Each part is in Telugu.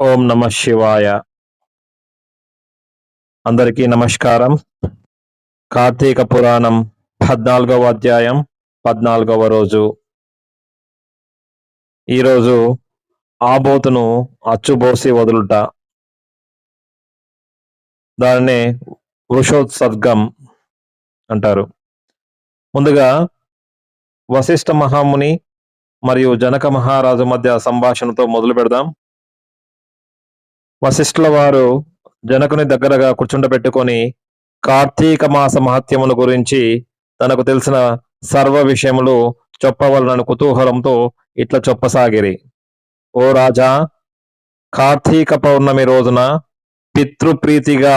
ఓం నమ శివాయ. అందరికీ నమస్కారం. కార్తీక పురాణం పద్నాలుగవ అధ్యాయం పద్నాలుగవ రోజు. ఈరోజు ఆబోతును అచ్చుబోసి వదులుట. దానిని వృషోత్సర్గం అంటారు. ముందుగా వశిష్ఠ మహాముని మరియు జనక మహారాజు మధ్య సంభాషణతో మొదలు పెడదాం వశిష్ఠుల వారు జనకుని దగ్గరగా కూర్చుండబెట్టుకొని కార్తీక మాస మహత్యమును గురించి తనకు తెలిసిన సర్వ విషయములు చెప్పవలనని కుతూహలంతో ఇట్లా చెప్పసాగిరి. ఓ రాజా కార్తీక పౌర్ణమి రోజున పితృప్రీతిగా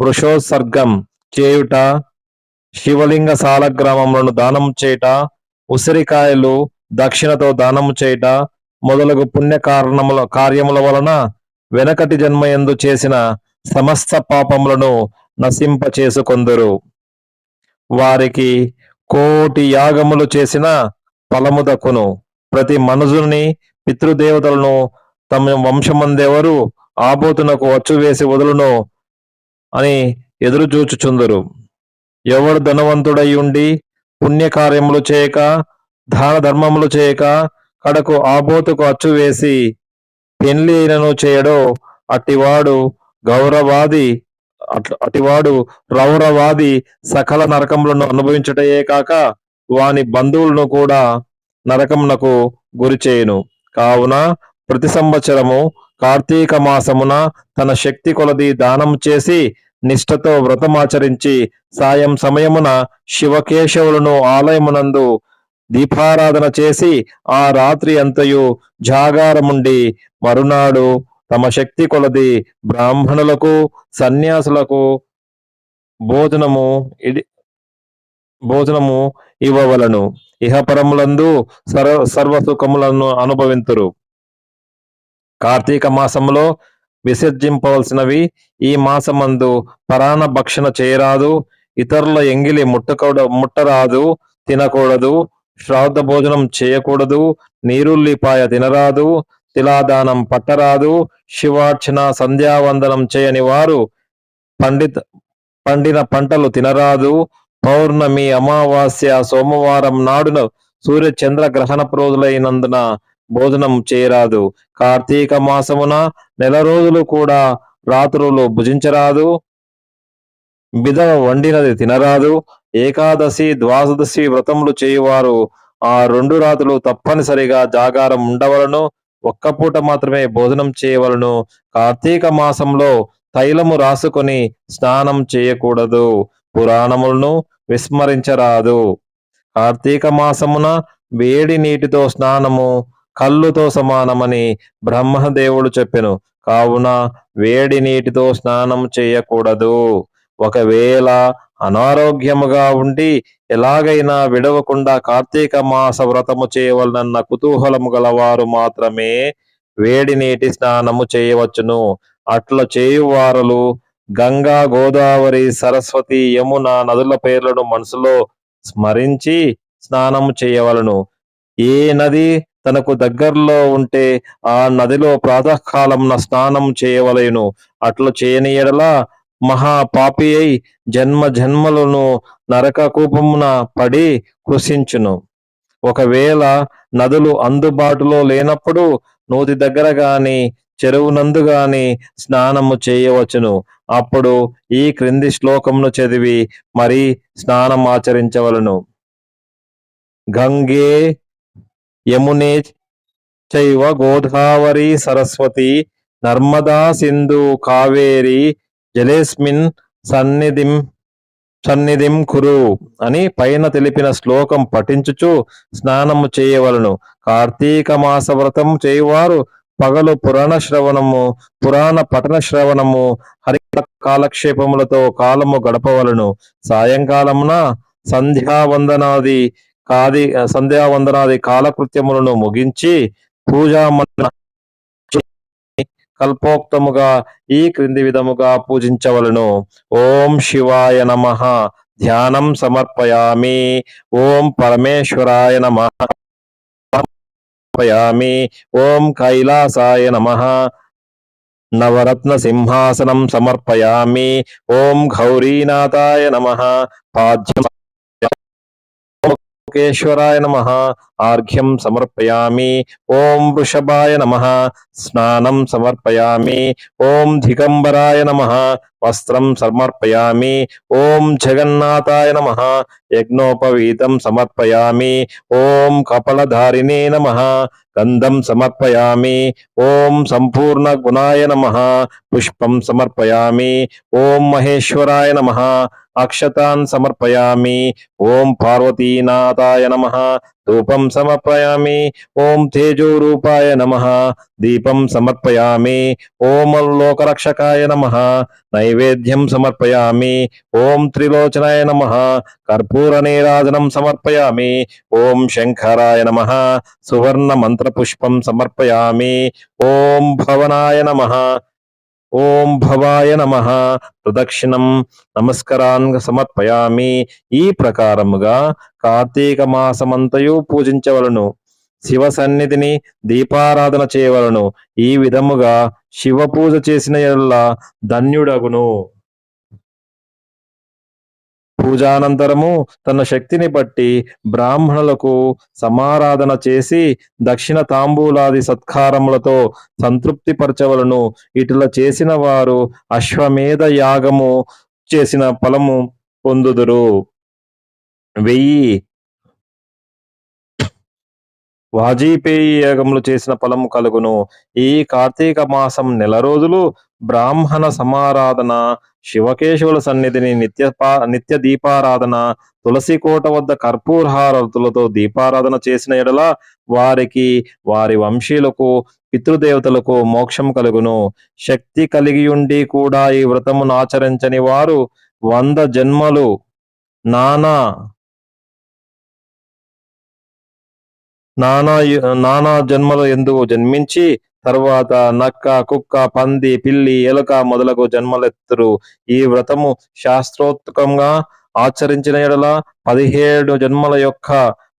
వృషోత్సర్గం చేయుట శివలింగ సాలగ్రామములను దానం చేయుట ఉసిరికాయలు దక్షిణతో దానం చేయుట మొదలగు పుణ్య కారణముల కార్యముల వలన వెనకటి జన్మయందు చేసిన సమస్త పాపములను నశింపచేసుకొందరు. వారికి కోటి యాగములు చేసిన ఫలము దక్కును ప్రతి మనుజుని పితృదేవతలను తమ వంశమందెవరు ఆబోతునకు అచ్చు వేసి వదులును అని ఎదురుచూచుచుందరు. ఎవడు ధనవంతుడై ఉండి పుణ్యకార్యములు చేయక దాన ధర్మములు చేయక కడకు ఆబోతుకు అచ్చు వేసి పెళ్ళినను చేయడో అట్టివాడు గౌరవాది అటివాడు రౌరవాది సకల నరకములను అనుభవించుటయే కాక వాని బంధువులను కూడా నరకమునకు గురి చేయును. కావున ప్రతి సంవత్సరము కార్తీక మాసమున తన శక్తి కొలది దానం చేసి నిష్ఠతో వ్రతమాచరించి సాయం సమయమున శివకేశవులను ఆలయమునందు దీపారాధన చేసి ఆ రాత్రి అంతయు జాగారముండి మరునాడు తమ శక్తి కొలది బ్రాహ్మణులకు సన్యాసులకు భోజనము ఇడి భోజనము ఇవ్వవలను. ఇహపరములందు సర్వ సర్వసుఖములను అనుభవింతురు. కార్తీక మాసములో విసర్జింపవలసినవి ఈ మాసమందు పరాణ భక్షణ చేయరాదు ఇతరుల ఎంగిలి ముట్టకూడ ముట్టరాదు తినకూడదు శ్రాద్ధ భోజనం చేయకూడదు నీరుల్లిపాయ తినరాదు తిలాదానం పట్టరాదు శివార్చన సంధ్యావందనం చేయని వారు పండిత పండిన పంటలు తినరాదు. పౌర్ణమి అమావాస్య సోమవారం నాడున సూర్య చంద్ర గ్రహణ రోజులైనందున భోజనం చేయరాదు. కార్తీక మాసమున నెల రోజులు కూడా రాత్రులు భుజించరాదు. బిదవ వండినది తినరాదు. ఏకాదశి ద్వాదశి వ్రతములు చేయువారు ఆ రెండు రాత్రులు తప్పనిసరిగా జాగారం ఉండవలను. ఒక్క పూట మాత్రమే భోజనం చేయవలను. కార్తీక మాసంలో తైలము రాసుకొని స్నానం చేయకూడదు. పురాణములను విస్మరించరాదు. కార్తీక మాసమున వేడి నీటితో స్నానము కళ్ళుతో సమానమని బ్రహ్మదేవుడు చెప్పెను. కావున వేడి నీటితో స్నానం చేయకూడదు. ఒకవేళ అనారోగ్యముగా ఉండి ఎలాగైనా విడవకుండా కార్తీక మాస వ్రతము చేయవలనన్న కుతూహలము గలవారు మాత్రమే వేడి నీటి స్నానము చేయవచ్చును. అట్లా చేయువారలు గంగా గోదావరి సరస్వతి యమున నదుల పేర్లను మనసులో స్మరించి స్నానము చేయవలను. ఏ నది తనకు దగ్గరలో ఉంటే ఆ నదిలో ప్రాతకాలంన స్నానం చేయవలేను. అట్లు చేయని ఎడలా మహాపాపి అయి జన్మ జన్మలను నరక కూపమున పడి కృషించును ఒకవేళ నదులు అందుబాటులో లేనప్పుడు నూతి దగ్గర గాని చెరువునందు గాని స్నానము చేయవచ్చును. అప్పుడు ఈ క్రింది శ్లోకమును చదివి మరి స్నానం ఆచరించవలను గంగే యమునే చైవ గోదావరి సరస్వతి నర్మదా సింధు కావేరి జలేస్మిన్ సన్నిధిం సన్నిధిం కురు అని పైన తెలిపిన శ్లోకం పఠించుచు స్నానము చేయవలను. కార్తీక మాస వ్రతం చేయువారు పగలు పురాణ శ్రవణము పురాణ పఠన శ్రవణము హరి కాలక్షేపములతో కాలము గడపవలను. సాయంకాలమున సంధ్యావందనాది కాది సంధ్యావందనాది కాలకృత్యములను ముగించి పూజా కల్పోక్తముగా ఈ క్రింది విధముగా పూజించవలను. ఓం శివాయ నమ. ధ్యానం సమర్పయామి. ఓం పరమేశ్వరాయ నమ. సమర్పయామి. ఓం కైలాసాయ నమ. నవరత్న సింహాసనం సమర్పయామి. ఓం గౌరీనాథాయ నమ. పాద్యం లోకేశ్వరాయ నమ ఆర్ఘ్యం సమర్పయామి ఓం వృషభాయ నమ స్నానం సమర్పయామి ఓం దిగంబరాయ నమ వస్త్రం సమర్పయామి ఓం జగన్నాథాయ నమ యజ్ఞోపవీతం సమర్పయామి ఓం కపలధారిణే నమ గంధం సమర్పయామి ఓం సంపూర్ణ గుణాయ నమ పుష్పం సమర్పయామి ఓం మహేశ్వరాయ నమ అక్షతాన్ సమర్పయామి ఓం పార్వతీనాథాయ నమ ధూపం సమర్పయామి ఓం తేజోరూపాయ నమ దీపం సమర్పయామి ఓం లోకరక్షకాయ నమ నై నైవేద్యం సమర్పయామి. ఓం త్రిలోచనాయ నమ. కర్పూర నీరాజనం సమర్పయామి. ఓం శంకరాయ నమ. సువర్ణ మంత్రపుష్పం సమర్పయామి. ఓం భవనాయ నమ. ఓం భవాయ నమ. ప్రదక్షిణం నమస్కరాన్ సమర్పయామి. ఈ ప్రకారముగా కార్తీక మాసమంతయు పూజించవలను. శివ సన్నిధిని దీపారాధన చేయవలను. ఈ విధముగా శివ పూజ చేసిన ఎల్ల ధన్యుడగును. పూజానంతరము తన శక్తిని బట్టి బ్రాహ్మణులకు సమారాధన చేసి దక్షిణ తాంబూలాది సత్కారములతో సంతృప్తి పరచవలను ఇటుల చేసిన వారు అశ్వమేధ యాగము చేసిన ఫలము పొందుదురు. వెయ్యి వాజీపేయి యాగములు చేసిన ఫలము కలుగును. ఈ కార్తీక మాసం నెల రోజులు బ్రాహ్మణ సమారాధన శివకేశవుల సన్నిధిని నిత్య పా- నిత్య దీపారాధన తులసి కోట వద్ద కర్పూరహారతులతో దీపారాధన చేసిన ఎడల వారికి వారి వంశీయులకు పితృదేవతలకు మోక్షం కలుగును. శక్తి కలిగి ఉండి కూడా ఈ వ్రతమును ఆచరించని వారు వంద జన్మలు నానా నానా నానా జన్మల ఎందు జన్మించి తర్వాత నక్క కుక్క పంది పిల్లి ఎలుక మొదలగు జన్మలెత్తురు. ఈ వ్రతము శాస్త్రోత్కంగా ఆచరించిన ఎడల పదిహేడు జన్మల యొక్క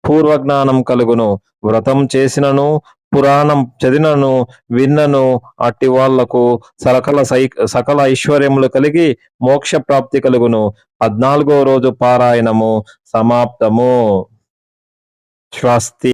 పూర్వజ్ఞానం కలుగును. వ్రతం చేసినను పురాణం చదివినను విన్నను అట్టి వాళ్ళకు సకల సై సకల ఐశ్వర్యములు కలిగి మోక్ష ప్రాప్తి కలుగును. పద్నాలుగో రోజు పారాయణము సమాప్తము. స్వస్తి.